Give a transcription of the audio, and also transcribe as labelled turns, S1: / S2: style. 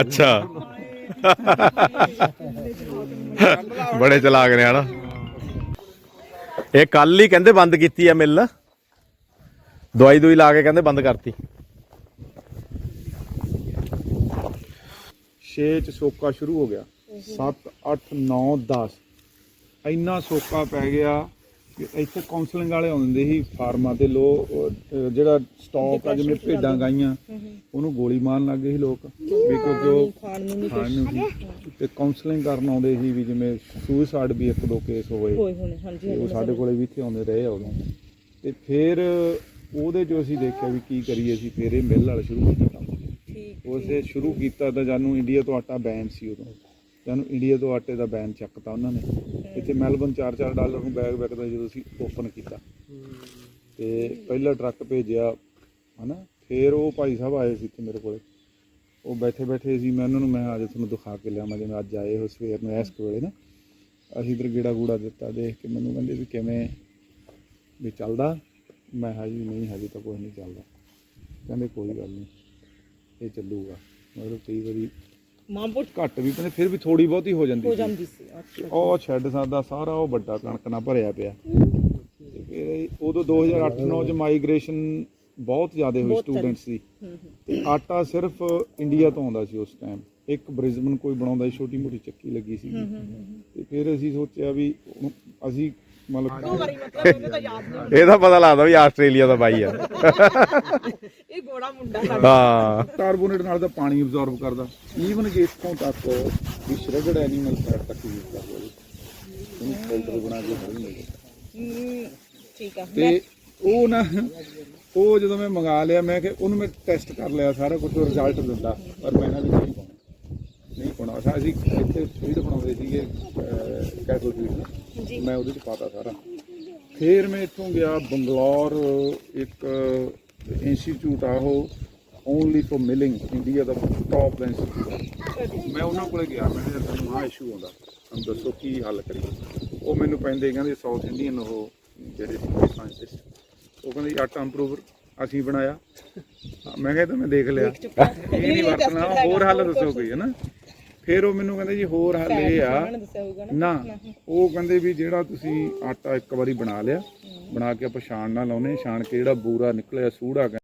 S1: ਅੱਛਾ। ਬੜੇ ਚਲਾਕ ਨੇ ਹਨਾ। ਇਹ ਕੱਲ ਹੀ ਕਹਿੰਦੇ ਬੰਦ ਕੀਤੀ ਆ ਮਿਲ। ਦਵਾਈ ਦੂਈ ਲਾ ਕੇ ਕਹਿੰਦੇ ਬੰਦ ਕਰਤੀ।
S2: 6 ਚ ਸੋਕਾ ਸ਼ੁਰੂ ਹੋ ਗਿਆ। 7 8 9 10 ਇੰਨਾ ਸੋਕਾ ਪੈ ਗਿਆ। ਇੱਥੇ ਕਾਉਂਸਲਿੰਗ ਵਾਲੇ ਆਉਂਦੇ ਸੀ ਫਾਰਮਾਂ ਤੇ ਲੋ ਜਿਹੜਾ ਸਟਾਕ ਆ ਜਿਵੇਂ ਭੇਡਾਂ ਗਾਈਆਂ ਉਹਨੂੰ ਗੋਲੀ ਮਾਰਨ ਲੱਗੇ ਸੀ ਲੋਕ। ਵੀ ਕਿਉਂਕਿ ਉਹ
S3: ਖਾਣ ਨੂੰ ਨਹੀਂ
S2: ਤੇ ਕਾਉਂਸਲਿੰਗ ਕਰਨ ਆਉਂਦੇ ਸੀ ਵੀ ਜਿਵੇਂ ਸੁਸਾਈਡ ਵੀ ਇੱਕ ਦੋ ਕੇਸ ਹੋਏ। ਉਹ ਸਾਡੇ ਕੋਲੇ ਵੀ ਇੱਥੇ ਆਉਂਦੇ ਰਹੇ ਆ ਉਦੋਂ। ਤੇ ਫਿਰ ਉਹਦੇ ਜੋ ਅਸੀਂ ਦੇਖਿਆ ਵੀ ਕੀ ਕਰੀਏ ਅਸੀਂ ਫਿਰ ਇਹ ਮਿੱਲ ਵਾਲਾ ਸ਼ੁਰੂ ਕੀਤਾ। ਉਸੇ ਸ਼ੁਰੂ ਕੀਤਾ ਤਾਂ ਜਾਨੂੰ ਇੰਡੀਆ ਤੋਂ ਆਟਾ ਬੈਨ ਸੀ ਉਦੋਂ। ਜਾਨੂੰ ਇੰਡੀਆ ਤੋਂ ਆਟੇ ਦਾ ਬੈਨ ਚੱਕਤਾ ਉਹਨਾਂ ਨੇ। ਇੱਥੇ ਮੈਲਬਨ 4-4 ਡਾਲਰ ਨੂੰ ਬੈਗ ਵਿਕਦਾ ਜਦੋਂ ਅਸੀਂ ਓਪਨ ਕੀਤਾ। ਤੇ ਪਹਿਲਾ ਟਰੱਕ ਭੇਜਿਆ, ਹਨਾ? ਫਿਰ ਉਹ ਭਾਈ ਸਾਹਿਬ ਆਏ ਸੀ ਇੱਥੇ ਮੇਰੇ ਕੋਲੇ। ਉਹ ਬੈਠੇ ਬੈਠੇ ਸੀ, ਮੈਂ ਉਹਨਾਂ ਨੂੰ, ਮੈਂ ਕਿਹਾ, ਅੱਜ ਤੁਹਾਨੂੰ ਦਿਖਾ ਕੇ ਲਿਆਵਾਂ ਜਿਵੇਂ ਅੱਜ ਆਏ ਹੋ ਸਵੇਰ ਨੂੰ ਐਸ ਵੇਲੇ ਨਾ। ਅਸੀਂ ਇਧਰ ਗੇੜਾ ਗੂੜਾ ਦਿੱਤਾ, ਦੇਖ ਕੇ ਮੈਨੂੰ ਕਹਿੰਦੇ ਵੀ ਕਿਵੇਂ ਵੀ ਚੱਲਦਾ। ਮੈਂ ਕਿਹਾ ਨਹੀਂ, ਹਜੇ ਤਾਂ ਕੁਝ ਨਹੀਂ ਚੱਲਦਾ। ਕਹਿੰਦੇ, ਕੋਈ ਗੱਲ ਨਹੀਂ, ਇਹ ਚੱਲੂਗਾ। ਮਤਲਬ ਕਈ ਵਾਰੀ
S3: ਮਾਂ ਪੁੱਤ
S2: ਘੱਟ ਵੀ ਕਹਿੰਦੇ ਫਿਰ ਵੀ ਥੋੜੀ ਬਹੁਤੀ ਹੋ ਜਾਂਦੀ
S3: ਹੋ
S2: ਸੀ।
S3: ਜਾਂਦੀ ਸੀ ਅੱਛਾ
S2: ਉਹ ਸ਼ੈੱਡ ਸਾਡਾ ਸਾਰਾ ਉਹ ਵੱਡਾ ਕਣਕ ਨਾਲ ਭਰਿਆ ਪਿਆ। ਤੇ ਫਿਰ ਇਹ- ਉਦੋਂ 2008-9 ਚ ਮਾਈਗ੍ਰੇਸ਼ਨ ਬਹੁਤ ਜ਼ਿਆਦਾ ਹੋਈ
S3: ਬਹੁਤ
S2: ਸਟੂਡੈਂਟਸ ਦੀ
S3: ਹੂੰ ਹੂੰ।
S2: ਤੇ ਆਟਾ ਸਿਰਫ ਇੰਡੀਆ ਤੋਂ ਆਉਂਦਾ ਸੀ ਉਸ ਟਾਈਮ ਇੱਕ ਬ੍ਰਿਸਬਨ ਕੋਈ ਬਣਾਉਂਦਾ ਸੀ ਛੋਟੀ ਮੋਟੀ ਚੱਕੀ ਲੱਗੀ ਸੀ। ਤੇ ਫਿਰ ਅਸੀਂ ਸੋਚਿਆ ਵੀ ਹੁਣ ਅਸੀਂ ਮਤਲਬ
S3: ਮਤਲਬ ਮੈਨੂੰ ਤਾਂ ਯਾਦ ਨਹੀਂ
S1: ਇਹਦਾ ਪਤਾ ਲੱਗਦਾ ਵੀ ਆਸਟ੍ਰੇਲੀਆ ਦਾ ਬਾਈ ਆ।
S3: ਇਹ ਗੋੜਾ ਮੁੰਡਾ ਸਾਡਾ।
S1: ਹਾਂ।
S2: ਕਾਰਬੋਨੇਟ ਨਾਲ ਤਾਂ ਪਾਣੀ ਅਬਜ਼ੌਰਬ ਕਰਦਾ। ਈਵਨ ਕਿ ਇੱਥੋਂ ਤੱਕ ਵੀ ਸ਼੍ਰੈਡਡ ਐਨੀਮਲ ਫੈਟ ਤੱਕ ਯੂਜ਼ ਕਰਦਾ ਉਹਨੂੰ ਫਿਲਟਰ ਬਣਾ ਕੇ ਹਰ ਮਿਲਦਾ
S3: ਹੂੰ, ਠੀਕ ਆ।
S2: ਤੇ ਉਹ ਨਾ ਉਹ ਜਦੋਂ ਮੈਂ ਮੰਗਾ ਲਿਆ ਮੈਂ ਕਿ ਉਹਨੂੰ ਮੈਂ ਟੈਸਟ ਕਰ ਲਿਆ ਸਾਰਾ ਕੁਝ ਰਿਜ਼ਲਟ ਦਿੰਦਾ ਪਰ ਮੈਂ ਇਹਨਾਂ ਵਿੱਚ ਨਹੀਂ ਪਾਉਣਾ। ਪਾਉਣਾ ਅਸਾਂ ਇੱਥੇ ਫੀਡ ਬਣਾਉਂਦੇ ਸੀਗੇ ਕੈਟਲ ਫੀਡ ਮੈਂ ਉਹਦੇ ਚ ਪਾਤਾ ਸਾਰਾ। ਫਿਰ ਮੈਂ ਇੱਥੋਂ ਗਿਆ ਬੰਗਲੌਰ ਇੱਕ ਇੰਸਟੀਚਿਊਟ ਆ ਉਹ ਓਨਲੀ ਫॉर ਮਿਲਿੰਗ ਇੰਡੀਆ ਦਾ ਟੌਪ ਦਾ ਇੰਸਟੀਚਿਊਟ ਮੈਂ ਉਹਨਾਂ ਕੋਲੇ ਗਿਆ ਮੈਂ ਕਿਹਾ ਤੁਹਾਨੂੰ ਆਹ ਇਸ਼ੂ ਆਉਂਦਾ ਹਮ ਦੱਸੋ ਕੀ ਹੱਲ ਕਰੀਏ। ਉਹ ਮੈਨੂੰ ਪੈਂਦੇ ਕਹਿੰਦੇ ਸਾਊਥ ਇੰਡੀਅਨ ਉਹ ਜਿਹੜੇ ਸਾਇੰਟਿਸਟ ਉਹ ਕਹਿੰਦੇ ਆਟਾ ਇੰਪਰੂਵਰ ਅਸੀਂ ਬਣਾਇਆ। ਮੈਂ ਕਿਹਾ ਤਾਂ ਮੈਂ ਦੇਖ ਲਿਆ। ਇਹ ਨਹੀਂ ਵਰਤਣਾ ਹੋਰ ਹੱਲ ਦੱਸੋ ਕੋਈ ਹੈ ਨਾ ਫਿਰ ਉਹ ਮੈਨੂੰ ਕਹਿੰਦੇ ਜੀ ਹੋਰ ਹੱਲ ਇਹ ਆ। ਨਾ ਉਹ ਕਹਿੰਦੇ ਵੀ ਜਿਹੜਾ ਤੁਸੀਂ ਆਟਾ ਇੱਕ ਵਾਰੀ ਬਣਾ ਲਿਆ ਬਣਾ ਕੇ ਆਪਾਂ ਛਾਣ ਨਾਲ ਲਾਉਨੇ ਛਾਣ ਕੇ ਜਿਹੜਾ ਬੂਰਾ ਨਿਕਲਿਆ ਸੂੜਾ